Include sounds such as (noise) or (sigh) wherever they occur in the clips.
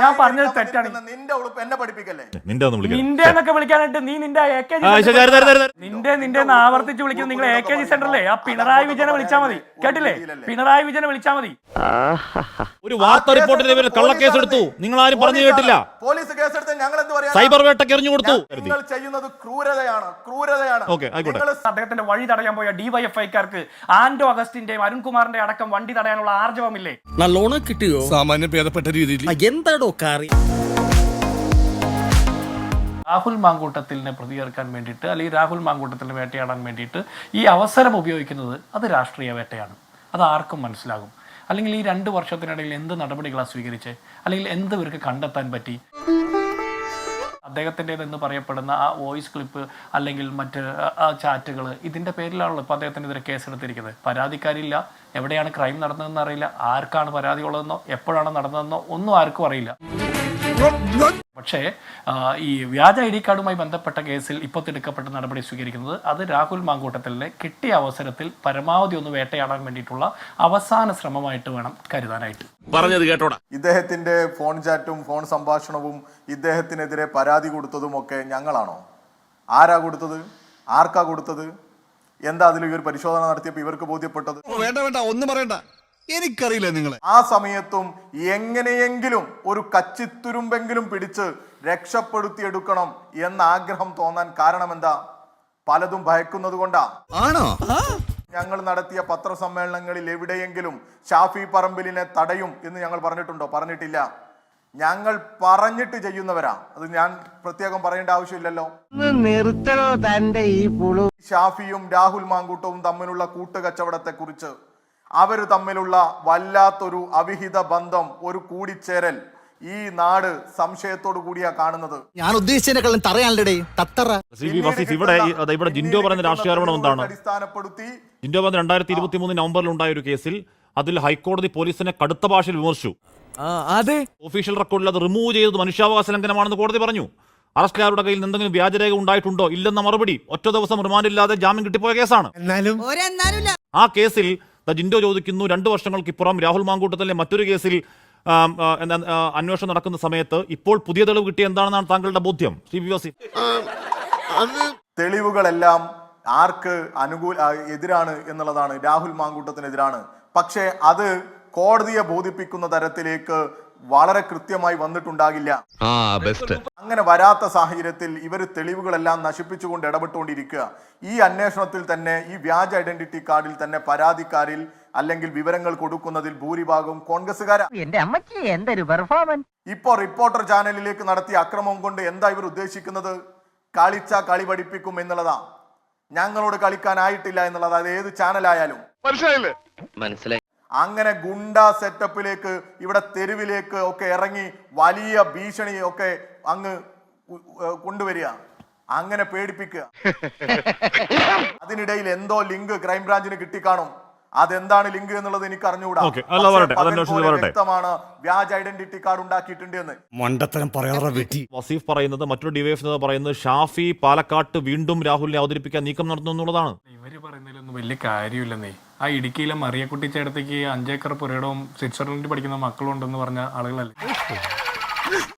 ഞാൻ പറഞ്ഞത് തെറ്റാണ്. നിന്റെ ഉളുപ്പ് എന്നെ പഠിപ്പിക്കല്ലേ നിന്റെ ഒന്ന് വിളിക്കാം നിന്റെ എന്നൊക്കെ വിളിക്കാനായിട്ട് നീ നിന്റെ എ കെ ജി ആ, ശരി, തരും, തരും, തരും. നിന്റെ നിന്റെ എന്ന് ആവർത്തിച്ച് വിളിക്കുന്നത് നിങ്ങൾ എ കെ ജി സെന്ററിലെ ആ പിണറായി വിജയനെ വിളിച്ചാൽ മതി കേട്ടില്ലേ പിണറായി വിജയനെ വിളിച്ചാൽ മതി ഒരു വാർത്താ റിപ്പോർട്ടിന്റെ പേരിൽ കള്ളക്കേസ് എടുത്തു നിങ്ങൾ ആരും പറഞ്ഞു കേട്ടില്ല പോലീസ് കേസെടുത്ത് ഞങ്ങൾ എന്ത് പറയാ സൈബർ വേട്ടയ്ക്ക് എറിഞ്ഞു കൊടുത്തു നിങ്ങൾ ചെയ്യുന്നത് ക്രൂരതയാണ് ക്രൂരതയാണ് ആയിക്കോട്ടെ. നിങ്ങൾ അദ്ദേഹത്തിന്റെ വഴി തടയാൻ പോയ ഡിവൈഎഫ്ഐക്കാർക്ക് ആന്റോ അഗസ്റ്റിന്റെയും അരുൺകുമാറിന്റെ അടക്കം വണ്ടി തടയാനുള്ള ആർജവമില്ലേ നല്ലോണം കിട്ടിയോ സാമാന്യം ഭേദപ്പെട്ട രീതിയിൽ എന്താടോ കാറി രാഹുൽ മാങ്കൂട്ടത്തിലിനെ പ്രതികരിക്കാൻ വേണ്ടിയിട്ട് അല്ലെങ്കിൽ രാഹുൽ മാങ്കൂട്ടത്തിനെ വേട്ടയാടാൻ വേണ്ടിയിട്ട് ഈ അവസരം ഉപയോഗിക്കുന്നത് അത് രാഷ്ട്രീയ വേട്ടയാണ്. അത് ആർക്കും മനസ്സിലാകും. അല്ലെങ്കിൽ ഈ രണ്ട് വർഷത്തിനിടയിൽ എന്ത് നടപടികളാണ് സ്വീകരിച്ച്? അല്ലെങ്കിൽ എന്ത് ഇവർക്ക് കണ്ടെത്താൻ പറ്റി? അദ്ദേഹത്തിന്റെതെന്ന് പറയപ്പെടുന്ന ആ വോയിസ് ക്ലിപ്പ് അല്ലെങ്കിൽ മറ്റ് ചാറ്റുകൾ ഇതിന്റെ പേരിലാണല്ലോ ഇപ്പോൾ അദ്ദേഹത്തിനെതിരെ കേസെടുത്തിരിക്കുന്നത്. പരാതിക്കാരില്ല. എവിടെയാണ് ക്രൈം നടന്നതെന്ന് അറിയില്ല. ആർക്കാണ് പരാതി ഉള്ളതെന്നോ എപ്പോഴാണ് നടന്നതെന്നോ ഒന്നും ആർക്കും അറിയില്ല. പക്ഷേ ഈ വ്യാജ ഐ ഡി കാർഡുമായി ബന്ധപ്പെട്ട കേസിൽ ഇപ്പോൾ തിടുക്കപ്പെട്ട നടപടി സ്വീകരിക്കുന്നത് അത് രാഹുൽ മാങ്കൂട്ടത്തിലെ കിട്ടിയ അവസരത്തിൽ പരമാവധി ഒന്ന് വേട്ടയാടാൻ വേണ്ടിയിട്ടുള്ള അവസാന ശ്രമമായിട്ട് വേണം കരുതാനായിട്ട്. പറഞ്ഞത് കേട്ടോടാ. ഇദ്ദേഹത്തിന്റെ ഫോൺ ചാറ്റും ഫോൺ സംഭാഷണവും ഇദ്ദേഹത്തിനെതിരെ പരാതി കൊടുത്തതും ഒക്കെ ഞങ്ങളാണോ? ആരാ കൊടുത്തത്? ആർക്കാ കൊടുത്തത്? എന്താ അതിൽ ഇവർ പരിശോധന നടത്തിയപ്പോൾ ഇവർക്ക് ബോധ്യപ്പെട്ടത്? വേണ്ട വേണ്ട ഒന്നും പറയണ്ട. എനിക്കറിയില്ല നിങ്ങളെ. ആ സമയത്തും എങ്ങനെയെങ്കിലും ഒരു കച്ചിത്തുരുമ്പെങ്കിലും പിടിച്ച് രക്ഷപ്പെടുത്തിയെടുക്കണം എന്ന ആഗ്രഹം തോന്നാൻ കാരണം എന്താ പലതും ഭയക്കുന്നത് കൊണ്ടാ. ആണോ? ഞങ്ങൾ നടത്തിയ പത്രസമ്മേളനങ്ങളിൽ എവിടെയെങ്കിലും ഷാഫി പറമ്പിലിനെ തടയും എന്ന് ഞങ്ങൾ പറഞ്ഞിട്ടുണ്ടോ? പറഞ്ഞിട്ടില്ല. ഞങ്ങൾ പറഞ്ഞിട്ട് ചെയ്യുന്നവരാ. അത് ഞാൻ പ്രത്യേകം പറയേണ്ട ആവശ്യമില്ലല്ലോ. നിർത്തണോ തന്റെ ഈ പുളു? ഷാഫിയും രാഹുൽ മാങ്കൂട്ടവും തമ്മിലുള്ള കൂട്ടുകച്ചവടത്തെ കുറിച്ച് അവർ തമ്മിലുള്ള വല്ലാത്തൊരു അവിഹിത ബന്ധം ഒരു കൂടിച്ചേരൽ ഈ നാട് സംശയത്തോടു കൂടിയാ കാണുന്നത്. ഞാൻ ഉദ്ദേശിച്ചതിനെക്കാളും തറയാണല്ലേ തത്തറ. ഇവിടെ ഇവിടെ ജിൻഡോ പറഞ്ഞ രാഷ്ട്രീയ ആരോപണം എന്താണ്? അടിസ്ഥാനപ്പെടുത്തി ജിൻഡോ പറഞ്ഞ രണ്ടായിരത്തി ഇരുപത്തി മൂന്ന് നവംബറിൽ ഉണ്ടായ ഒരു കേസിൽ അതിൽ ഹൈക്കോടതി പോലീസിനെ കടുത്ത ഭാഷയിൽ വിമർശിച്ചു. അതെ? ഒഫീഷ്യൽ റെക്കോർഡിൽ അത് റിമൂവ് ചെയ്തത് മനുഷ്യാവകാശ ലംഘനമാണെന്ന് കോടതി പറഞ്ഞു. അറസ്റ്റുകാരുടെ കയ്യിൽ എന്തെങ്കിലും വ്യാജരേഖ ഉണ്ടായിട്ടുണ്ടോ? ഇല്ലെന്ന മറുപടി. ഒറ്റ ദിവസം റിമാൻഡില്ലാതെ ജാമ്യം കിട്ടിപ്പോയ കേസാണ്. എന്നാലും? ആ കേസിൽ ജിൻഡോ ചോദിക്കുന്നു രണ്ടു വർഷങ്ങൾക്കിപ്പുറം രാഹുൽ മാങ്കൂട്ടത്തിലെ മറ്റൊരു കേസിൽ അന്വേഷണം നടക്കുന്ന സമയത്ത് ഇപ്പോൾ പുതിയ തെളിവ് കിട്ടിയ എന്താണെന്നാണ് താങ്കളുടെ ബോധ്യം? ശ്രീ വി വസീഫ് തെളിവുകളെല്ലാം ആർക്ക് അനുകൂല എതിരാണ് എന്നുള്ളതാണ്. രാഹുൽ മാങ്കൂട്ടത്തിനെതിരാണ്. പക്ഷേ അത് കോടതിയെ ബോധിപ്പിക്കുന്ന തരത്തിലേക്ക് വളരെ കൃത്യമായി വന്നിട്ടുണ്ടാകില്ല. ആ ബെസ്റ്റ് അങ്ങനെ വരാത്ത സാഹചര്യത്തിൽ ഇവർ തെളിവുകളെല്ലാം നശിപ്പിച്ചുകൊണ്ട് ഇടപെട്ടുകൊണ്ടിരിക്കുക. ഈ അന്വേഷണത്തിൽ തന്നെ ഈ വ്യാജ ഐഡന്റിറ്റി കാർഡിൽ തന്നെ പരാതിക്കാരിൽ അല്ലെങ്കിൽ വിവരങ്ങൾ കൊടുക്കുന്നതിൽ ഭൂരിഭാഗവും കോൺഗ്രസ്സുകാരാണ് ഇപ്പോ റിപ്പോർട്ടർ ചാനലിലേക്ക് നടത്തിയ അക്രമം കൊണ്ട് എന്താ ഇവർ ഉദ്ദേശിക്കുന്നത്? കളിച്ച കളി പഠിപ്പിക്കും എന്നുള്ളതാ. ഞങ്ങളോട് കളിക്കാനായിട്ടില്ല എന്നുള്ളത്. അത് ഏത് ചാനലായാലും മനസ്സിലായില്ലേ? മനസ്സിലായി. അങ്ങനെ ഗുണ്ട സെറ്റപ്പിലേക്ക് ഇവിടെ തെരുവിലേക്ക് ഒക്കെ ഇറങ്ങി വലിയ ഭീഷണി ഒക്കെ അങ്ങ് കൊണ്ടുവരിക. അങ്ങനെ പേടിപ്പിക്കുക. (laughs) അതിനിടയിൽ എന്തോ ലിങ്ക് ക്രൈംബ്രാഞ്ചിന് കിട്ടിക്കാണും. അതെന്താണ് ലിങ്ക് എന്നുള്ളത് എനിക്ക് അറിഞ്ഞുകൂടാ. വ്യക്തമാണ് വ്യാജ ഐഡന്റിറ്റി കാർഡ് ഉണ്ടാക്കിയിട്ടുണ്ട് എന്ന് മണ്ടത്തരം പറയാറ വെട്ടി. വസീഫ് പറയുന്നത് മറ്റൊരു ഡിവൈഫ് പറയുന്നത് ഷാഫി പാലക്കാട്ട് വീണ്ടും രാഹുലിനെ അവതരിപ്പിക്കാൻ നീക്കം നടത്തുന്നു എന്നുള്ളതാണ്. ഇവർ പറയുന്നതിലൊന്നും വലിയ കാര്യമില്ലെന്നേ ആ ഇടുക്കിയിലെ മറിയക്കുട്ടി ചേട്ടത്തേക്ക് അഞ്ചേക്കർ പുരയിടവും സ്വിറ്റ്സർലൻഡിൽ പഠിക്കുന്ന മക്കളും ഉണ്ടെന്ന് പറഞ്ഞ ആളുകളല്ലേ?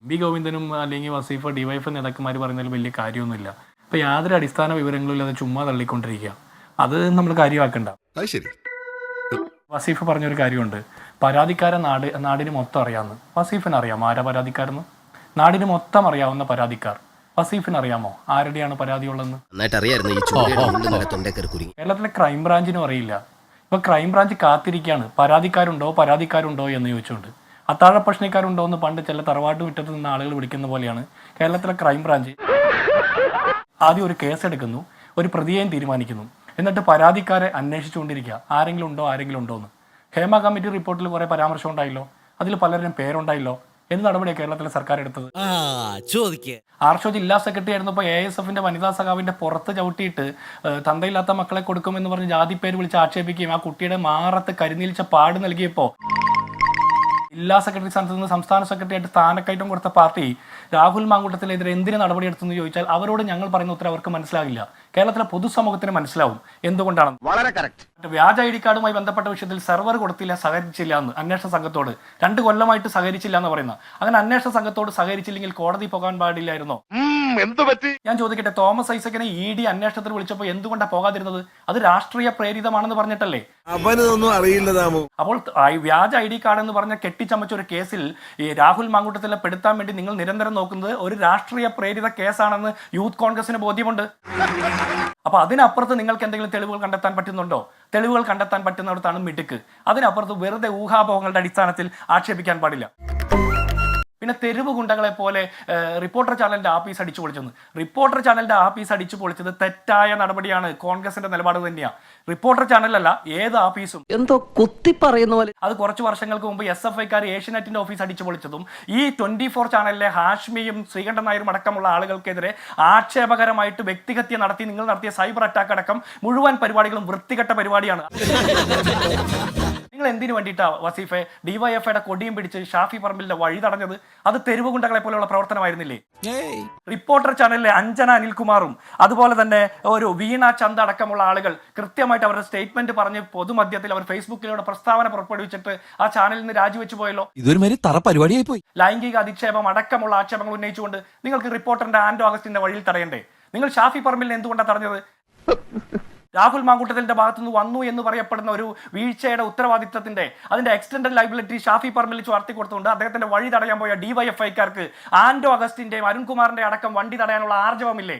ബി ഗോവിന്ദനും അല്ലെങ്കിൽ വസീഫ് ഡിവൈഫ് നേതാക്കന്മാർ പറയുന്നതിൽ വലിയ കാര്യമൊന്നുമില്ല. അപ്പൊ യാതൊരു അടിസ്ഥാന വിവരങ്ങളും ഇല്ലാതെ ചുമ്മാ തള്ളിക്കൊണ്ടിരിക്കുക. അത് നമ്മൾ കാര്യമാക്കണ്ട. അത് ശരി. വസീഫ് പറഞ്ഞൊരു കാര്യമുണ്ട്. പരാതിക്കാരൻ നാട് നാടിന് മൊത്തം അറിയാമെന്ന് വസീഫിന് അറിയാമോ? ആരാ പരാതിക്കാരെന്ന്? നാടിന് മൊത്തം അറിയാവുന്ന പരാതിക്കാർ. വസീഫിന് അറിയാമോ? ആരുടെയാണ് പരാതിയുള്ളതെന്ന്? കേരളത്തിലെ ക്രൈം ബ്രാഞ്ചിനും അറിയില്ല. ഇപ്പൊ ക്രൈം ബ്രാഞ്ച് കാത്തിരിക്കുകയാണ്. പരാതിക്കാരുണ്ടോ? പരാതിക്കാരുണ്ടോ എന്ന് ചോദിച്ചുകൊണ്ട്. അത്താഴ പ്രശ്നക്കാരുണ്ടോ എന്ന് പണ്ട് ചില തറവാട്ട് മുറ്റത്ത് നിന്ന് ആളുകൾ വിളിക്കുന്ന പോലെയാണ് കേരളത്തിലെ ക്രൈം ബ്രാഞ്ച് ആദ്യം ഒരു കേസ് എടുക്കുന്നു. ഒരു പ്രതിയെയും തീരുമാനിക്കുന്നു. എന്നിട്ട് പരാതിക്കാരെ അന്വേഷിച്ചുകൊണ്ടിരിക്കുക. ആരെങ്കിലും ഉണ്ടോ ആരെങ്കിലും ഉണ്ടോ എന്ന്. ഹേമ കമ്മിറ്റി റിപ്പോർട്ടിൽ കുറെ പരാമർശം ഉണ്ടായല്ലോ. അതിൽ പലരും പേരുണ്ടായല്ലോ. എന്ത് നടപടിയാണ് കേരളത്തിലെ സർക്കാർ എടുത്തത്? ആർഷോ ജില്ലാ സെക്രട്ടറി ആയിരുന്നപ്പോൾ എ എസ് എഫിന്റെ വനിതാ സഖാവിന്റെ പുറത്ത് ചവിട്ടിയിട്ട് തന്തയില്ലാത്ത മക്കളെ കൊടുക്കുമെന്ന് പറഞ്ഞ് ജാതി പേര് വിളിച്ച് ആക്ഷേപിക്കുകയും ആ കുട്ടിയുടെ മാറത്ത് കരിനീലിച്ച പാട് നൽകിയപ്പോൾ ജില്ലാ സെക്രട്ടറി സ്ഥാനത്ത് നിന്ന് സംസ്ഥാന സെക്രട്ടറി ആയിട്ട് സ്ഥാനക്കയറ്റം കൊടുത്ത പാർട്ടി രാഹുൽ മാങ്കൂട്ടത്തിനെതിരെ നടപടി നടപടിയെടുത്തെന്ന് ചോദിച്ചാൽ അവരോട് ഞങ്ങൾ പറയുന്ന ഉത്തരം അവർക്ക് മനസ്സിലാകില്ല. കേരളത്തിലെ പൊതുസമൂഹത്തിന് മനസ്സിലാവും എന്തുകൊണ്ടാണ് വളരെ കറക്റ്റ്. വ്യാജ ഐ ഡി കാർഡുമായി ബന്ധപ്പെട്ട വിഷയത്തിൽ സെർവർ കൊടുത്തില്ല സഹകരിച്ചില്ല എന്ന് അന്വേഷണ സംഘത്തോട്. രണ്ട് കൊല്ലമായിട്ട് സഹകരിച്ചില്ല എന്ന് പറയുന്ന. അങ്ങനെ അന്വേഷണ സംഘത്തോട് സഹകരിച്ചില്ലെങ്കിൽ കോടതി പോകാൻ പാടില്ലായിരുന്നോ? ഞാൻ ചോദിക്കട്ടെ തോമസ് ഐസക്കിനെ ഇ ഡി അന്വേഷണത്തിന് വിളിച്ചപ്പോൾ എന്തുകൊണ്ടാണ് പോകാതിരുന്നത്? അത് രാഷ്ട്രീയ പ്രേരിതമാണെന്ന് പറഞ്ഞിട്ടല്ലേ? അവനൊന്നും അറിയില്ല താമോ അപ്പോൾ വ്യാജ ഐ ഡി കാർഡ് എന്ന് പറഞ്ഞ കെട്ടിച്ചമച്ച ഒരു കേസിൽ ഈ രാഹുൽ മാങ്കൂട്ടത്തിലെ പെടുത്താൻ വേണ്ടി നിങ്ങൾ നിരന്തരം നോക്കുന്നത് ഒരു രാഷ്ട്രീയ പ്രേരിത കേസാണെന്ന് യൂത്ത് കോൺഗ്രസിന് ബോധ്യമുണ്ട്. അപ്പൊ അതിനപ്പുറത്ത് നിങ്ങൾക്ക് എന്തെങ്കിലും തെളിവുകൾ കണ്ടെത്താൻ പറ്റുന്നുണ്ടോ? തെളിവുകൾ കണ്ടെത്താൻ പറ്റുന്നിടത്താണ് മിടുക്ക്. അതിനപ്പുറത്ത് വെറുതെ ഊഹാപോഹങ്ങളുടെ അടിസ്ഥാനത്തിൽ ആക്ഷേപിക്കാൻ പാടില്ല. പിന്നെ തെരുവ് ഗുണ്ടകളെ പോലെ റിപ്പോർട്ടർ ചാനലിന്റെ ആപ്പീസ് അടിച്ചു പൊളിച്ചെന്ന്. റിപ്പോർട്ടർ ചാനലിന്റെ ആപ്പീസ് അടിച്ചു പൊളിച്ചത് തെറ്റായ നടപടിയാണ്. കോൺഗ്രസിന്റെ നിലപാട് തന്നെയാണ് റിപ്പോർട്ടർ ചാനലല്ല ഏത് ആപ്പീസും. എന്തോ കുത്തി പറയുന്ന പോലെ. അത് കുറച്ച് വർഷങ്ങൾക്ക് മുമ്പ് എസ് എഫ് ഐക്കാർ ഏഷ്യനെറ്റിന്റെ ഓഫീസ് അടിച്ചു പൊളിച്ചതും ഈ ട്വന്റി ഫോർ ചാനലിലെ ഹാഷ്മിയും ശ്രീകണ്ഠൻ നായരും അടക്കമുള്ള ആളുകൾക്കെതിരെ ആക്ഷേപകരമായിട്ട് വ്യക്തിഹത്യ നടത്തി നിങ്ങൾ നടത്തിയ സൈബർ അറ്റാക്ക് അടക്കം മുഴുവൻ പരിപാടികളും വൃത്തികെട്ട പരിപാടിയാണ്. നിങ്ങൾ എന്തിനു വേണ്ടിയിട്ടാണ് വസീഫെ ഡിവൈഎഫ്ഐയുടെ കൊടിയും പിടിച്ച് ഷാഫി പറമ്പിലിന്റെ വഴി തടഞ്ഞത്? അത് തെരുവ് ഗുണ്ടകളെ പോലെയുള്ള പ്രവർത്തനമായിരുന്നില്ലേ? റിപ്പോർട്ടർ ചാനലിലെ അഞ്ജന അനിൽകുമാറും അതുപോലെ തന്നെ ഒരു വീണ ചന്ദ അടക്കമുള്ള ആളുകൾ കൃത്യമായിട്ട് അവരുടെ സ്റ്റേറ്റ്മെന്റ് പറഞ്ഞ് പൊതുമധ്യത്തിൽ അവർ ഫേസ്ബുക്കിലൂടെ പ്രസ്താവന പുറപ്പെടുവിച്ചിട്ട് ആ ചാനലിൽ നിന്ന് രാജിവെച്ചു പോയല്ലോ. ഇതൊരു തറ പരിപാടിയായി പോയി. ലൈംഗിക അധിക്ഷേപം അടക്കമുള്ള ആക്ഷേപങ്ങൾ ഉന്നയിച്ചുകൊണ്ട് നിങ്ങൾക്ക് റിപ്പോർട്ടറിന്റെ ആൻഡോ അഗസ്റ്റിന്റെ വഴിയിൽ തടയണ്ടേ? നിങ്ങൾ ഷാഫി പറമ്പിലിനെ എന്തുകൊണ്ടാണ് തടഞ്ഞത്? രാഹുൽ മാങ്കുട്ടത്തിന്റെ ഭാഗത്തുനിന്ന് വന്നു എന്ന് പറയപ്പെടുന്ന ഒരു വീഴ്ചയുടെ ഉത്തരവാദിത്തത്തിന്റെ അതിന്റെ എക്സ്റ്റൻഡഡ് ലൈബിലിറ്റി ഷാഫി പറമ്പിൽ ചുവർത്തി കൊടുത്തുകൊണ്ട് അദ്ദേഹത്തിന്റെ വഴി തടയാൻ പോയ ഡിവൈഎഫ്ഐക്കാർക്ക് ആന്റോ അഗസ്റ്റിന്റെയും അരുൺകുമാറിന്റെ അടക്കം വണ്ടി തടയാനുള്ള ആർജവമില്ലേ?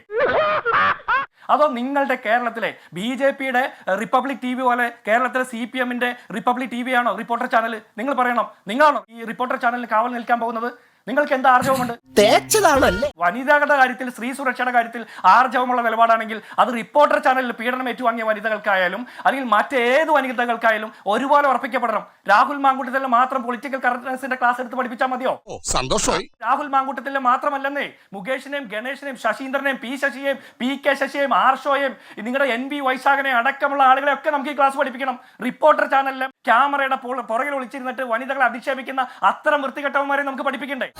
അതോ നിങ്ങളുടെ കേരളത്തിലെ ബി ജെ പിയുടെ റിപ്പബ്ലിക് ടി വി പോലെ കേരളത്തിലെ സി പി എമ്മിന്റെ റിപ്പബ്ലിക് ടി വി ആണോ? റിപ്പോർട്ടർ ചാനൽ നിങ്ങൾ പറയണം. നിങ്ങളാണോ ഈ റിപ്പോർട്ടർ ചാനലിന് കാവൽ നിൽക്കാൻ പോകുന്നത്? നിങ്ങൾക്ക് എന്ത് ആർജവമുണ്ട്? തേച്ചതാണല്ലേ? വനിതകളുടെ കാര്യത്തിൽ സ്ത്രീ സുരക്ഷയുടെ കാര്യത്തിൽ ആർജവമുള്ള നിലപാടാണെങ്കിൽ അത് റിപ്പോർട്ടർ ചാനലിൽ പീഡനം ഏറ്റുവാങ്ങിയ വനിതകൾക്കായാലും അല്ലെങ്കിൽ മറ്റേത് വനിതകൾക്കായാലും ഒരുപോലെ ഉറപ്പിക്കപ്പെടണം. രാഹുൽ മാങ്കൂട്ടത്തിൽ മാത്രം പൊളിറ്റിക്കൽ കറക്റ്റ്നസിന്റെ ക്ലാസ് എടുത്ത് പഠിപ്പിച്ചാൽ മതിയോ? സന്തോഷമായി. രാഹുൽ മാങ്കൂട്ടത്തിൽ മാത്രമല്ലെന്നേ മുകേഷിനെയും ഗണേഷിനെയും ശശീന്ദ്രനെയും പി ശശിയെയും പി കെ ശശിയെയും ആർഷോയെയും നിങ്ങളുടെ എൻ ബി വൈശാഖനെ അടക്കമുള്ള ആളുകളെ ഒക്കെ നമുക്ക് ഈ ക്ലാസ് പഠിപ്പിക്കണം. റിപ്പോർട്ടർ ചാനലിലെ ക്യാമറയുടെ പുറ- പുറകിൽ ഒളിച്ചിരുന്നിട്ട് വനിതകളെ അധിക്ഷേപിക്കുന്ന അത്തരം വൃത്തികെട്ടവന്മാരെ നമുക്ക് പഠിപ്പിക്കണ്ടേ?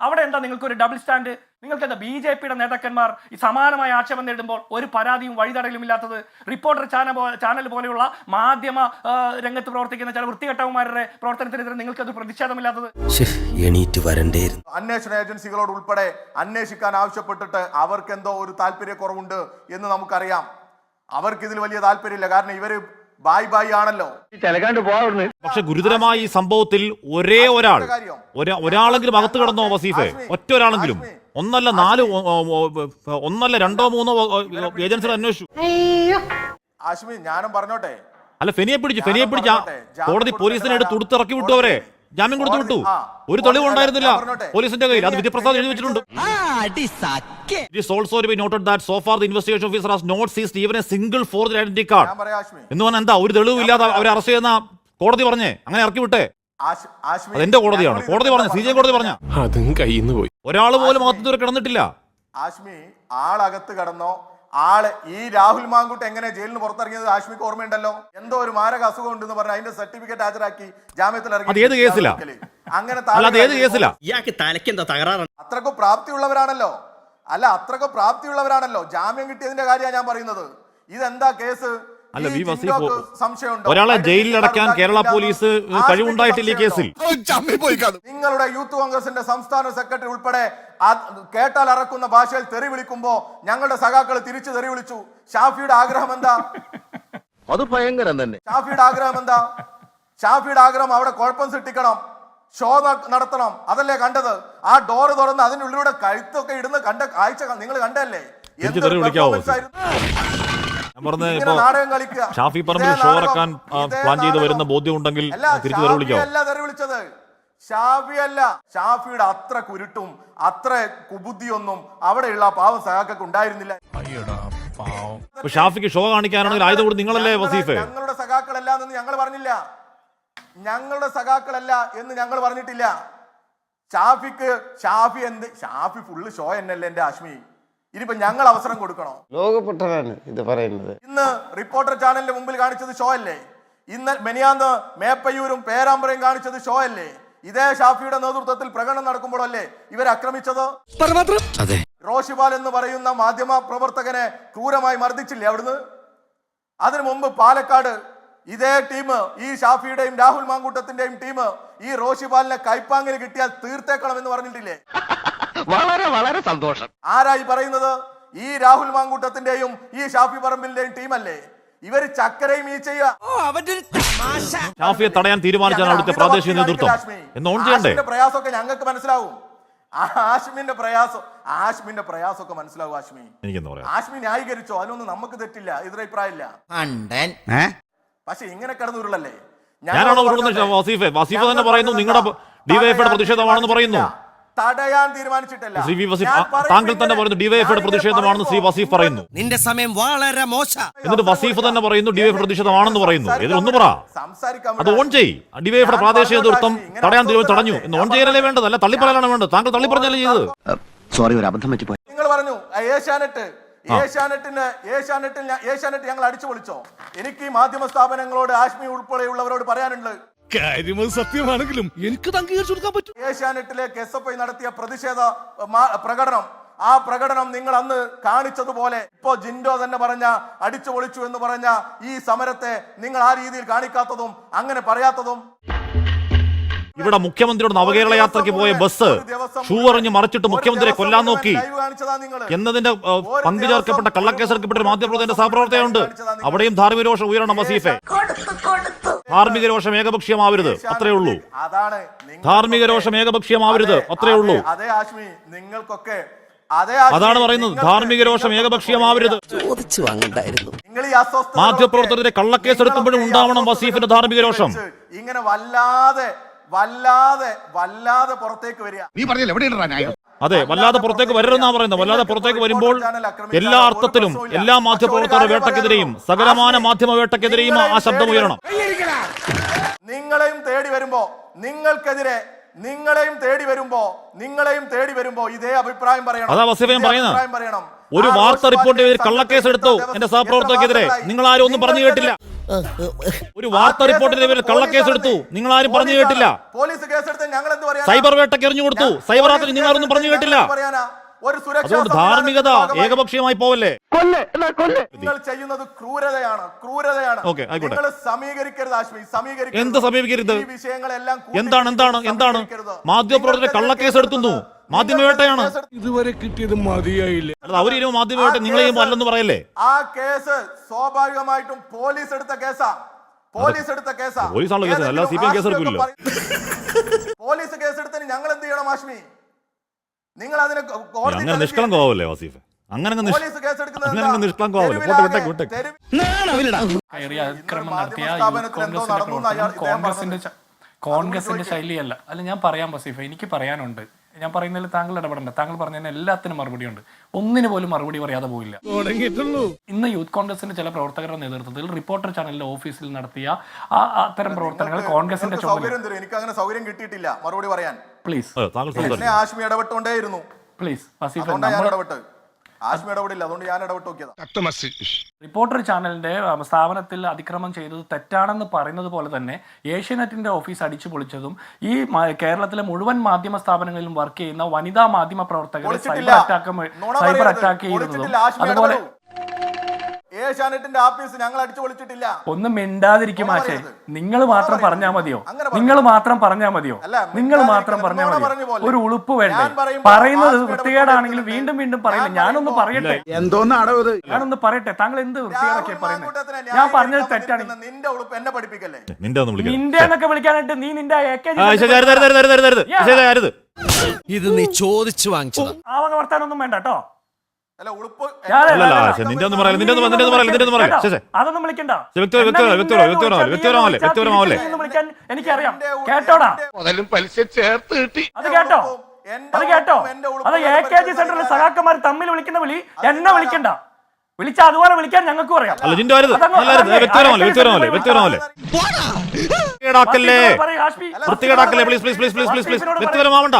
അവിടെ എന്താ നിങ്ങൾക്ക് ഒരു ഡബിൾ സ്റ്റാൻഡ് നിങ്ങൾക്ക് എന്താ ബി ജെ പിയുടെ നേതാക്കന്മാർ ഈ സമാനമായ ആക്ഷേപം നേടുമ്പോൾ ഒരു പരാതിയും വഴിതടയിലും ഇല്ലാത്തത്? റിപ്പോർട്ടർ ചാനൽ ചാനൽ പോലെയുള്ള മാധ്യമ രംഗത്ത് പ്രവർത്തിക്കുന്ന ചില വൃത്തികെട്ടവന്മാരുടെ പ്രവർത്തനത്തിനെതിരെ നിങ്ങൾക്ക് അത് പ്രതിഷേധമില്ലാത്തത് എണീറ്റ് അന്വേഷണ ഏജൻസികളോട് ഉൾപ്പെടെ അന്വേഷിക്കാൻ ആവശ്യപ്പെട്ടിട്ട് അവർക്ക് എന്തോ ഒരു താല്പര്യക്കുറവുണ്ട് എന്ന് നമുക്കറിയാം. അവർക്ക് ഇതിൽ വലിയ താല്പര്യമില്ല. കാരണം ഇവർ ബായ് ബായ് ആണല്ലോ. പക്ഷെ ഗുരുതരമായ ഈ സംഭവത്തിൽ ഒരേ ഒരാൾ ഒരാളെങ്കിലും അകത്ത് കിടന്നോ വസീഫെ? ഒറ്റ ഒരാളെങ്കിലും ഒന്നല്ല നാല് ഒന്നല്ല രണ്ടോ മൂന്നോ ഏജൻസികൾ അന്വേഷിച്ചു. ആശ്മി ഞാനും പറഞ്ഞോട്ടെ. അല്ല ഫെനിയെ പിടിച്ചു ഫെനിയെ പിടിച്ച കോടതി പോലീസിനെ എടുത്ത് ഉടുത്തിറക്കി വിട്ടു അവരെ. ജാമ്യം കൊടുത്തു വിട്ടു. ഒരു തെളിവ് ഉണ്ടായിരുന്നില്ല. പോലീസിന്റെ കയ്യിൽ. അത് വിധിപ്രസാദ് വിദ്യപ്രസാദ് എഴുതി വെച്ചിട്ടുണ്ട് the investigation officer has not seized even a single forged identity card. ഞാൻ പറയാം ആശ്മി. എന്ന് പറഞ്ഞാൽ എന്താ ഒരു തെളിവില്ലാതെ അവരെ അറസ്റ്റ് ചെയ്യുന്ന കോടതി പറഞ്ഞേ? അങ്ങനെ ഇറക്കി വിട്ടേ. അതെന്റെ കോടതിയാണ്. കോടതി പറഞ്ഞു സി ജെ കോടതി പറഞ്ഞ. അതും കയ്യിൽ നിന്ന് പോയി. ഒരാൾ പോലും അകത്ത് കിടന്നിട്ടില്ല. ആശ്മി ആളകത്ത് കടന്നോ? ആൾ ഈ രാഹുൽ മാങ്കുട്ട് എങ്ങനെ ജയിലിന് പുറത്തിറങ്ങിയത് ആശ്മിക്ക് ഓർമ്മയുണ്ടല്ലോ? എന്തോ ഒരു മാരക അസുഖം ഉണ്ടെന്ന് പറഞ്ഞ് അതിന്റെ സർട്ടിഫിക്കറ്റ് ഹാജരാക്കി ജാമ്യത്തിൽ ഇറങ്ങി അത് ഏത് കേസിലാ? അങ്ങനെ അല്ല അത് ഏത് കേസിലാ? ഇയാൾക്ക് തലയ്ക്കെന്താ തകരാറാണ് അത്രക്കും പ്രാപ്തിയുള്ളവരാണല്ലോ. അല്ല അത്രക്കും പ്രാപ്തിയുള്ളവരാണല്ലോ. ജാമ്യം കിട്ടിയതിന്റെ കാര്യമാണ് ഞാൻ പറയുന്നത്. ഇതെന്താ കേസ്? അല്ല, വി വസീഫ്, ഒരാളെ ജയിലിൽ അടക്കാൻ കേരള പോലീസ് കഴിവുണ്ടായിട്ടില്ല ഈ കേസിൽ? നിങ്ങളുടെ യൂത്ത് കോൺഗ്രസിന്റെ സംസ്ഥാന സെക്രട്ടറി ഉൾപ്പെടെ കേട്ടാൽ അറക്കുന്ന ഭാഷയിൽ തെറി വിളിക്കുമ്പോ ഞങ്ങളുടെ സഖാക്കൾ തിരിച്ചു തെറി വിളിച്ചു. ഷാഫിയുടെ ആഗ്രഹം എന്താ? അത് ഭയങ്കരം തന്നെ. ഷാഫിയുടെ ആഗ്രഹം എന്താ? ഷാഫിയുടെ ആഗ്രഹം അവിടെ കുഴപ്പം സൃഷ്ടിക്കണം. ഷോ നടത്തണം. അതല്ലേ കണ്ടത്? ആ ഡോറ് തുറന്ന് അതിനുള്ളിലൂടെ ഉള്ളിലൂടെ കഴുത്തൊക്കെ ഇടുന്ന കണ്ട കാഴ്ച നിങ്ങൾ കണ്ടല്ലേ എന്ത് തെറി വിളിക്കാവോ? ആയിരുന്നു. നാടകം കളിക്കുക. ഷാഫി പറമ്പിൽ ഷോറക്കാൻ ഷോ നാടകം, ഇറക്കാൻ പ്ലാൻ ചെയ്ത്. വരുന്ന ബോധ്യം ഉണ്ടെങ്കിൽ തിരിച്ചു തെറി വിളിച്ചത്. ഷാഫി അല്ല ഷാഫിയുടെ അത്ര കുരുട്ടും അത്ര കുബുദ്ധിയൊന്നും അവിടെയുള്ള പാവ സഹാക്കൾക്ക് ഉണ്ടായിരുന്നില്ല. ഷാഫിക്ക് ഷോ കാണിക്കാനാണെങ്കിൽ ആയതുകൊണ്ട് നിങ്ങളല്ലേ വസീഫ്? ഞങ്ങളുടെ സഖാക്കളല്ല എന്ന് ഞങ്ങൾ പറഞ്ഞില്ല. ഞങ്ങളുടെ സഖാക്കളല്ല എന്ന് ഞങ്ങൾ പറഞ്ഞിട്ടില്ല. ഷാഫിക്ക് ഷാഫി എന്ത്? ഷാഫി ഫുള്ള് ഷോ എന്നല്ലേ എന്റെ ആശ്മി? ഇനിയിപ്പോ ഞങ്ങൾ അവസരം കൊടുക്കണോ? ലോകപ്പെട്ടതാണ് ഇത് പറയുന്നത്. ഇന്ന് റിപ്പോർട്ടർ ചാനലിന്റെ മുമ്പിൽ കാണിച്ചത് ഷോ അല്ലേ? ഇന്ന് മെനിയാന്ന് മേപ്പയ്യൂരും പേരാമ്പ്രയും കാണിച്ചത് ഷോ അല്ലേ? ഇതേ ഷാഫിയുടെ നേതൃത്വത്തിൽ പ്രകടനം നടക്കുമ്പോഴല്ലേ ഇവരെ ആക്രമിച്ചത് റോഷിബാൽ റോഷിപാൽ എന്ന് പറയുന്ന മാധ്യമ പ്രവർത്തകനെ ക്രൂരമായി മർദ്ദിച്ചില്ലേ അവിടുന്ന്? അതിനു മുമ്പ് പാലക്കാട് ഇതേ ടീം ഈ ഷാഫിയുടെയും രാഹുൽ മാങ്കൂട്ടത്തിന്റെയും ടീം ഈ റോഷിപാലിനെ കൈപ്പാങ്ങിന് കിട്ടിയാൽ തീർത്തേക്കണം എന്ന് പറഞ്ഞിട്ടില്ലേ? വളരെ വളരെ സന്തോഷം. ആരായി പറയുന്നത്? ഈ രാഹുൽ മാങ്കൂട്ടത്തിന്റെയും ഈ ഷാഫി പറമ്പിന്റെയും ടീമല്ലേ? ഇവർ ചക്കരയും ഷാഫിയെ തടയാൻ തീരുമാനിച്ചാണ് അവിടുത്തെ പ്രാദേശിക നേതൃത്വം. എന്ന് ഓൺ ചെയ്യണ്ടേ? ആശ്മിന്റെ പ്രയാസമൊക്കെ ഞങ്ങൾക്ക് മനസ്സിലാവും. ആശ്മിന്റെ പ്രയാസം ആശ്മിന്റെ പ്രയാസമൊക്കെ മനസ്സിലാവും ആശ്മി ആശ്മി ന്യായീകരിച്ചോ? അതിനൊന്നും നമുക്ക് തെറ്റില്ല. എതിരഭിപ്രായമില്ല പക്ഷെ ഇങ്ങനെ കിടന്ന് ഉരുളല്ലേ ഞാനാണോ വസീഫ്? വസീഫ് വസീഫ തന്നെ പറയുന്നു നിങ്ങളുടെ ഡിവൈഎഫ്ഐയുടെ പ്രതിഷേധമാണെന്ന് പറയുന്നു. തടയാൻ തീരുമാനിച്ചിട്ടില്ല. ശ്രീ വി വസീഫ് താങ്കൾ തന്നെ പറയുന്നു ഡിവൈഎഫ്ഐയുടെ പ്രതിഷേധമാണെന്ന് ശ്രീ വസീഫ് പറയുന്നു. നിന്റെ സമയം വളരെ മോശ. എന്നിട്ട് വസീഫ് തന്നെ പറയുന്നു ഡിവൈഎഫ് പ്രതിഷേധമാണെന്ന് പറയുന്നു. ഇതിലൊന്ന് പറ. അത് ഓൺ ചെയ് ഡിവൈഎഫ്ഐയുടെ പ്രാദേശിക നേതൃത്വം തടയാൻ തീരുമാനം തടഞ്ഞു. എന്ന് ഓൺ ചെയ്യലല്ലേ വേണ്ടത് അല്ല തള്ളിപ്പറയാനാണ് വേണ്ടത്. താങ്കൾ തള്ളിപ്പറഞ്ഞല്ലേ ചെയ്തത്? സോറി ഒരു അബദ്ധം പറ്റിപ്പോയി. നിങ്ങൾ പറഞ്ഞു "ആ, ഏഷ്യാനെറ്റ്. ഏഷ്യാനെറ്റിന് ഏഷ്യാനെറ്റിൽ ഞാൻ- ഏഷ്യാനെറ്റ് ഞങ്ങൾ അടിച്ചു പൊളിച്ചോ? എനിക്ക് ഈ മാധ്യമ സ്ഥാപനങ്ങളോട് ആശ്മി ഉൾപ്പെടെയുള്ളവരോട് പറയാനുണ്ട്. കാര്യമത് സത്യമാണെങ്കിലും എനിക്ക് അംഗീകരിച്ചു കൊടുക്കാൻ പറ്റും. ഏഷ്യാനെറ്റിലേക്ക് എസ് എഫ് ഐ നടത്തിയ പ്രതിഷേധ മാ- പ്രകടനം. ആ പ്രകടനം നിങ്ങൾ അന്ന് കാണിച്ചതുപോലെ ഇപ്പോ ജിൻഡോ തന്നെ പറഞ്ഞ അടിച്ചു പൊളിച്ചു എന്ന് പറഞ്ഞ ഈ സമരത്തെ നിങ്ങൾ ആ രീതിയിൽ കാണിക്കാത്തതും അങ്ങനെ പറയാത്തതും. ഇവിടെ മുഖ്യമന്ത്രിയുടെ നവകേരള യാത്രയ്ക്ക് പോയ ബസ് ഷൂ എറിഞ്ഞ് മറിച്ചിട്ട് മുഖ്യമന്ത്രിയെ കൊല്ലാൻ നോക്കി. എന്നതിന്റെ ഏഹ്, പങ്കു ചേർക്കപ്പെട്ട കള്ളക്കേസെടുക്കപ്പെട്ട ഒരു മാധ്യമപ്രവർത്തകന്റെ സഹപ്രവർത്തകയുണ്ട് അവിടെയും ധാർമ്മിക രോഷം ഉയരണം വസീഫെ. ധാർമ്മിക രോഷം ഏകപക്ഷീയമാവരുത്. അത്രേ ഉള്ളൂ. അതാണ് ധാർമ്മിക രോഷം ഏകപക്ഷീയമാവരുത്. അതെ, അത്രേ ഉള്ളൂ. അതെ ആശ്മി നിങ്ങൾക്കൊക്കെ അതാണ് പറയുന്നത്. ധാർമ്മിക രോഷം ഏകപക്ഷീയമാവരുത്. ചോദിച്ചു വാങ്ങണ്ടായിരുന്നു. മാധ്യമപ്രവർത്തകരെ കള്ളക്കേസ് എടുക്കുമ്പോഴും ഉണ്ടാവണം വസീഫിന്റെ ധാർമ്മിക രോഷം. ഇങ്ങനെ വല്ലാതെ വല്ലാതെ വല്ലാതെ പുറത്തേക്ക് വരിക. നീ പറഞ്ഞില്ല എവിടെയാണ് ന്യായം? അതെ വല്ലാതെ പുറത്തേക്ക് വരരുതെന്നാ പറയുന്നത്. വല്ലാതെ പുറത്തേക്ക് വരുമ്പോൾ എല്ലാ അർത്ഥത്തിലും എല്ലാ മാധ്യമപ്രവർത്തകരുടെ വേട്ടക്കെതിരെയും സകലമാന മാധ്യമ വേട്ടക്കെതിരെയും ആ ശബ്ദം ഉയരണം. നിങ്ങളെയും തേടി വരുമ്പോ നിങ്ങൾക്കെതിരെ നിങ്ങളെയും തേടി വരുമ്പോ നിങ്ങളെയും തേടി വരുമ്പോ ഇതേ അഭിപ്രായം പറയണം. അതാ വസീഫയും പറയുന്നത്. ഒരു വാർത്ത റിപ്പോർട്ട് ചെയ്ത് കള്ളക്കേസ് എടുത്തു എന്റെ സഹപ്രവർത്തകർക്കെതിരെ. നിങ്ങൾ ആരും ഒന്നും പറഞ്ഞു കേട്ടില്ല. ഒരു വാർത്ത റിപ്പോർട്ടിന്റെ പേരിൽ കള്ളക്കേസ് എടുത്തു നിങ്ങൾ ആരും പറഞ്ഞു കേട്ടില്ല. പോലീസ് കേസെടുത്ത് ഞങ്ങൾ എന്ത്? സൈബർ വേട്ടയ്ക്ക് എറിഞ്ഞു കൊടുത്തു സൈബർ ആക്രമണം നിങ്ങൾ ആരൊന്നും പറഞ്ഞു കേട്ടില്ല? ഒരു സുരക്ഷാ ധാർമ്മികത ഏകപക്ഷീയമായി പോവല്ലേ? നിങ്ങൾ ചെയ്യുന്നത് ക്രൂരതയാണ് ക്രൂരതയാണ്. നിങ്ങൾ സമീകരിക്കരുത് ആശ്മി സമീകരിക്കരുത്. എന്ത് സമീപിക്കരുത് ഈ വിഷയങ്ങളെല്ലാം എന്താണ് എന്താണ് എന്താണ്? മാധ്യമപ്രവർത്തകരെ കള്ളക്കേസ് എടുത്തുന്നു മാധ്യമവേട്ടയാണ്. ഇതുവരെ കിട്ടിയത് മതിയായില്ല. അവർ ചെയ്യുമ്പോൾ മാധ്യമവേട്ട നിങ്ങൾ ചെയ്യുമ്പോൾ അല്ലെന്ന് പറയല്ലേ? ആ കേസ് സ്വാഭാവികമായിട്ടും പോലീസ് എടുത്ത കേസാ. പോലീസ് എടുത്ത കേസാ. പോലീസാണല്ലോ കേസ്, അല്ല സി കേസ് എം കേസ് എടുക്കില്ലല്ലോ. പോലീസ് കേസ് എടുത്തതിന് ഞങ്ങൾ എന്ത് ചെയ്യണം ആശ്മി? നിങ്ങൾ അതിനെ കോടതി അങ്ങനെ വസീഫ്? അങ്ങനെ അങ്ങ് നിഷ്- പോലീസ് എന്താ? പോട്ടെ തെരുവിലാകെ- തെരുവ്- കയറി അതിക്രമം നടത്തിയ യൂത്ത് സ്ഥാപനത്തിൽ എന്തോ കോൺഗ്രസിന്റെ നടന്നു എന്ന് അയാൾ- പ്രവർത്തനം ഇദ്ദേഹം കോൺഗ്രസിന്റെ ശൈലിയല്ല. അല്ല ഞാൻ പറയാം വസീഫ എനിക്ക് പറയാനുണ്ട്. ഞാൻ പറയുന്നതിൽ താങ്കൾ ഇടപെടണ്ട. താങ്കൾ പറഞ്ഞതിന് എല്ലാത്തിനും മറുപടി ഉണ്ട് ഒന്നിന് പോലും മറുപടി പറയാതെ പോയില്ല. ഇന്ന് യൂത്ത് കോൺഗ്രസിന്റെ ചില പ്രവർത്തകരുടെ നേതൃത്വത്തിൽ റിപ്പോർട്ടർ ചാനലിന്റെ ഓഫീസിൽ നടത്തിയ ആ അത്തരം പ്രവർത്തനങ്ങൾ നിങ്ങൾക്ക് കോൺഗ്രസിന്റെ നിങ്ങൾക്ക് ചുമതല തരും. എനിക്ക് അങ്ങനെ സൗകര്യം കിട്ടിയിട്ടില്ല മറുപടി പറയാൻ. പ്ലീസ് താങ്കൾ എന്നെ സംസാരിക്കും ആശ്മി ഇടപെട്ടുകൊണ്ടേയിരുന്നു പ്ലീസ് വസീഫ അതുകൊണ്ടാണ് ഞാൻ നമ്മൾ ഇടപെട്ട് ആശ്മി ഇടപെടില്ല അതുകൊണ്ട് ഞാൻ ഇടപെട്ട് നോക്കിയതാ റിപ്പോർട്ടർ ചാനലിന്റെ സ്ഥാപനത്തിൽ അതിക്രമം ചെയ്തത് തെറ്റാണെന്ന് പറയുന്നത് പോലെ തന്നെ ഏഷ്യാനെറ്റിന്റെ ഓഫീസ് അടിച്ചു പൊളിച്ചതും ഈ മ- കേരളത്തിലെ മുഴുവൻ മാധ്യമ സ്ഥാപനങ്ങളിലും വർക്ക് ചെയ്യുന്ന വനിതാ മാധ്യമ പ്രവർത്തകരെ പൊളിച്ചിട്ടില്ല. സൈബർ അറ്റാക്ക് നുണ സൈബർ പറയരുത്. അറ്റാക്ക് ചെയ്യുന്നതും പൊളിച്ചിട്ടില്ല. ആശ്മി അതുപോലെ ഇടപെടൂ. ഏഷ്യാനെറ്റിന്റെ ഓഫീസ് ഞങ്ങൾ അടിച്ചു പൊളിച്ചിട്ടില്ല. ഒന്ന് മിണ്ടാതിരിക്കും ആശേ. നിങ്ങൾ മാത്രം. പറഞ്ഞാൽ മതിയോ? നിങ്ങൾ മാത്രം പറഞ്ഞാൽ മതിയോ? നിങ്ങൾ മാത്രം പറഞ്ഞാൽ മതിയോ? ഒരു ഉളുപ്പ് വേണ്ട? പറയുന്നത് വൃത്തികേടാണെങ്കിൽ വൃത്തികേടാണെങ്കിലും വീണ്ടും വീണ്ടും പറയില്ല ഞാൻ ഞാനൊന്ന് പറയട്ടെ? എന്തോന്നാടോ ഇത്? ഞാനൊന്ന് പറയട്ടെ? താങ്കൾ എന്ത് വൃത്തികേടൊക്കെ പറയുന്നത് ഞാൻ പറഞ്ഞത് തെറ്റാണ്. നിന്റെ ഉളുപ്പ് എന്നെ പഠിപ്പിക്കല്ലേ? നിന്റെ എന്നൊക്കെ വിളിക്കാനായിട്ട് നീ നിന്റെ. ഇത്. നീ ചോദിച്ചു വാങ്ങിച്ചു ആ വക വർത്താനൊന്നും വേണ്ട കേട്ടോ. നിന്റെ ഒന്നും പറയല്ല, നിന്റെ ഒന്നും നിന്റെ ഒന്നും പറയല്ല, നിന്റെ ഒന്നും പറയല്ല. ശരി, ശരി. അതൊന്നും വിളിക്കണ്ട. വ്യക്തിപരമാവല്ലേ, എനിക്കറിയാം. കേട്ടോടാ? എന്റെ- മുതലും പലിശ ചേർത്ത് കിട്ടി. അത് കേട്ടോ? അത് കേട്ടോ? ഉളുപ്പും എന്റെ ഉളുപ്പും അത് എ കെ ജി സെന്ററിലെ പരിശോധിക്കാൻ തമ്മിൽ വിളിക്കുന്ന വിളി എന്നെ വിളിക്കണ്ട. വിളിച്ച അതുപോലെ വിളിക്കാൻ ഞങ്ങൾക്കും അതങ്ങ് വ്യക്തിപരമല്ലേ please please please please please വ്യക്തിപരമാവണ്ട.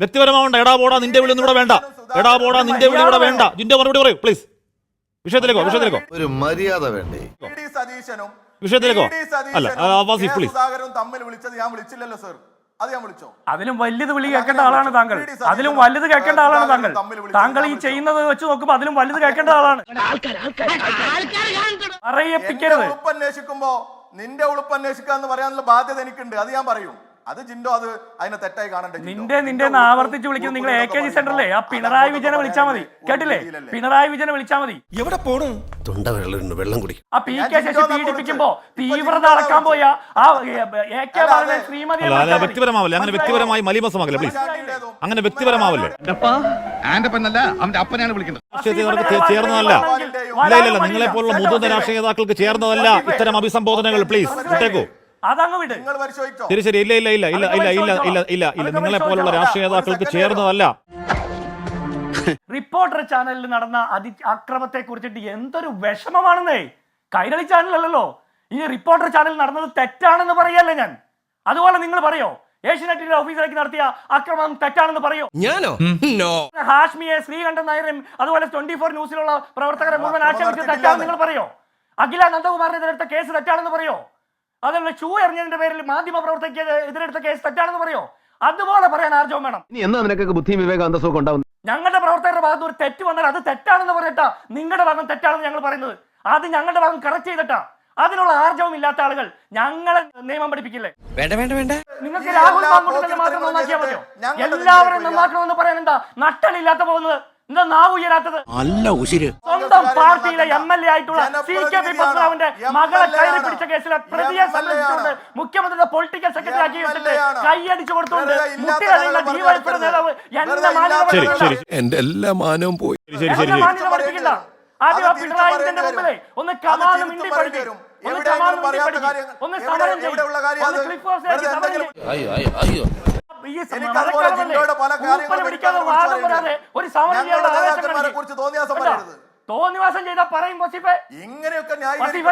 വ്യക്തിപരമാവണ്ട. എടാ പോടാ നിന്റെ വിളി ഒന്നും ഇവിടെ വേണ്ട. എടാ പോടാ നിന്റെ വിളി ഇവിടെ വേണ്ട. നിന്റെ മറുപടി പറയൂ പ്ലീസ് വിഷയത്തിലേക്കോ വിഷയത്തിലേക്കോ ഒരു മര്യാദ വേണ്ടേ? സതീശനും വിഷയത്തിലേക്കോ? അല്ല, സതീശനും പ്ലീസ് തമ്മിൽ വിളിച്ചത് ഞാൻ വിളിച്ചില്ലല്ലോ സർ അത് ഞാൻ വിളിച്ചോ? അതിലും വലുത് വിളി കേൾക്കേണ്ട ആളാണ് താങ്കൾ. അതിലും വലുത് കേൾക്കേണ്ട ആളാണ് താങ്കൾ. താങ്കൾ ഈ ചെയ്യുന്നത് വെച്ച് നോക്കുമ്പോ അതിലും വലുത് കേൾക്കേണ്ട ആളാണ്. അറിയിപ്പിക്കരുത് ഉളുപ്പ് അന്വേഷിക്കുമ്പോ നിന്റെ ഉളുപ്പ് അന്വേഷിക്കുക എന്ന് പറയാനുള്ള ബാധ്യത എനിക്കുണ്ട്. അത് ഞാൻ പറയും. അത് ജിൻഡോ അത് അതിനെ തെറ്റായി കാണണ്ടേ? നിന്റെ നിന്റെ ആവർത്തിച്ച് വിളിക്കുന്നത് നിങ്ങൾ എ കെ ജി സെന്ററിലെ ആ പിണറായി വിജയനെ വിളിച്ചാൽ മതി. കേട്ടില്ലേ? പിണറായി വിജയനെ വിളിച്ചാൽ മതി. എവിടെ പോണു? തൊണ്ട വെള്ളം വെള്ളം കുടി ആ പി കെ ശശി പീഡിപ്പിക്കുമ്പോ. തീവ്രത അടക്കാൻ അളക്കാൻ പോയ ആ എ കെ ബാലനെ ശ്രീമതി വ്യക്തിപരമാവല്ലേ. അങ്ങനെ വ്യക്തിപരമായി മലീമസമാകല്ലേ പ്ലീസ് അങ്ങനെ വ്യക്തിപരമാവല്ലേ. ആന്റെ പെണ്ണല്ല അവന്റെ അപ്പനെയാണ് വിളിക്കുന്നത്. ചേർന്നതല്ല. ഇല്ല ഇല്ല ഇല്ല. നിങ്ങളെ പോലുള്ള മുതിർന്ന രാഷ്ട്രീയ നേതാക്കൾക്ക് ചേർന്നതല്ല ഇത്തരം അഭിസംബോധനകൾ പ്ലീസ് വിട്ടേക്കൂ. അതങ്ങ് വിട്. നിങ്ങൾ പരിശോധിച്ചോ? ശരി ശരി ഇല്ല ഇല്ല ഇല്ല ഇല്ല ഇല്ല ഇല്ല ഇല്ല ഇല്ല ഇല്ല. നിങ്ങളെ പോലുള്ള രാഷ്ട്രീയ നേതാക്കൾക്ക് ചേർന്നതല്ല റിപ്പോർട്ടർ ചാനലിൽ നടന്ന അതി അക്രമത്തെ കുറിച്ചിട്ട് എന്തൊരു വിഷമമാണെന്നേ. കൈരളി ചാനലല്ലല്ലോ. ഈ റിപ്പോർട്ടർ ചാനൽ നടന്നത് തെറ്റാണെന്ന് പറയല്ലേ ഞാൻ. അതുപോലെ നിങ്ങൾ പറയോ ഏഷ്യനെറ്റിന്റെ ഓഫീസിലേക്ക് നടത്തിയ അക്രമം തെറ്റാണെന്ന് പറയോ? ഞാനോ? നോ. ഹാഷ്മിയെ ശ്രീകണ്ഠൻ നായരും അതുപോലെ ട്വന്റി ഫോർ ന്യൂസിലുള്ള പ്രവർത്തകരെ മുഴുവൻ അക്രമം ആക്ഷേപിച്ചത് തെറ്റാണെന്ന് നിങ്ങൾ പറയോ? അഖില നന്ദകുമാറിനെതിരെ കേസ് തെറ്റാണെന്ന് പറയോ? അതുപോലെ ഷൂ എറിഞ്ഞതിന്റെ പേരിൽ മാധ്യമ പ്രവർത്തകയ്ക്ക് എതിരെടുത്ത കേസ് തെറ്റാണെന്ന് പറയോ? അതുപോലെ പറയാൻ ആർജവം വേണം. ഇനി എന്നാ നിനക്കൊക്കെ ബുദ്ധിയും വിവേകം അന്തസ്സൊക്കെ ഉണ്ടാവും ഞങ്ങളുടെ പ്രവർത്തകരുടെ ഭാഗത്ത് ഒരു തെറ്റ് വന്നാൽ അത് തെറ്റാണെന്ന് പറഞ്ഞിട്ടാ നിങ്ങളുടെ ഭാഗം തെറ്റാണെന്ന് ഞങ്ങൾ പറയുന്നത്. അത് ഞങ്ങളുടെ ഭാഗം കറക്റ്റ് ചെയ്തിട്ടാ. അതിനുള്ള ആർജവം ഇല്ലാത്ത ആളുകൾ ഞങ്ങളെ നിയമം പഠിപ്പിക്കില്ലേ? വേണ്ട വേണ്ട വേണ്ട. നിങ്ങൾക്ക് രാഹുൽ മാത്രം നന്നാക്കിയാൽ മതിയോ? എല്ലാവരും നന്നാക്കണമെന്ന് പറയാൻ എന്താ നട്ടലില്ലാത്ത പോകുന്നത്? എന്താ നാവ് ഉയരാത്തത്? നല്ല ഉശിര്. പാർട്ടിയിലെ എം എൽ എ ആയിട്ടുള്ള സി കെ പി പത്മാവിന്റെ മകളെ കയറി പിടിച്ച കേസിലെ പ്രതിയെ സംബന്ധിച്ചുകൊണ്ട് മുഖ്യമന്ത്രിയുടെ പൊളിറ്റിക്കൽ സെക്രട്ടറി ആക്കി വെച്ചിട്ട് കൈയടിച്ചു കൊടുത്തുകൊണ്ട് മുട്ടിലുള്ള ജീവനത്തിലെ നേതാവ് എന്റെ മാന്യത എല്ലാ മാനവും പോയി. മാന്യത പഠിപ്പിക്കില്ല ആദ്യം ആ പിണറായി ഒന്ന് കമാന്ന് മിണ്ടി പഠിക്കും. ഒന്ന് കമാന്ന് മിണ്ടി പഠിക്കും. സമരം ചെയ്യും. ഒന്ന് ക്ലിഫ് ഹൗസിലേക്ക് സമരം ഒരു തോന്നിവാസം ചെയ്താ പറയും ഇങ്ങനെയൊക്കെ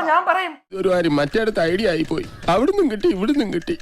ഞാൻ പറയും. ഒരു കാര്യം മറ്റേടത്ത് ഐഡിയ ആയി പോയി അവിടുന്നും കിട്ടി ഇവിടുന്നും കിട്ടി.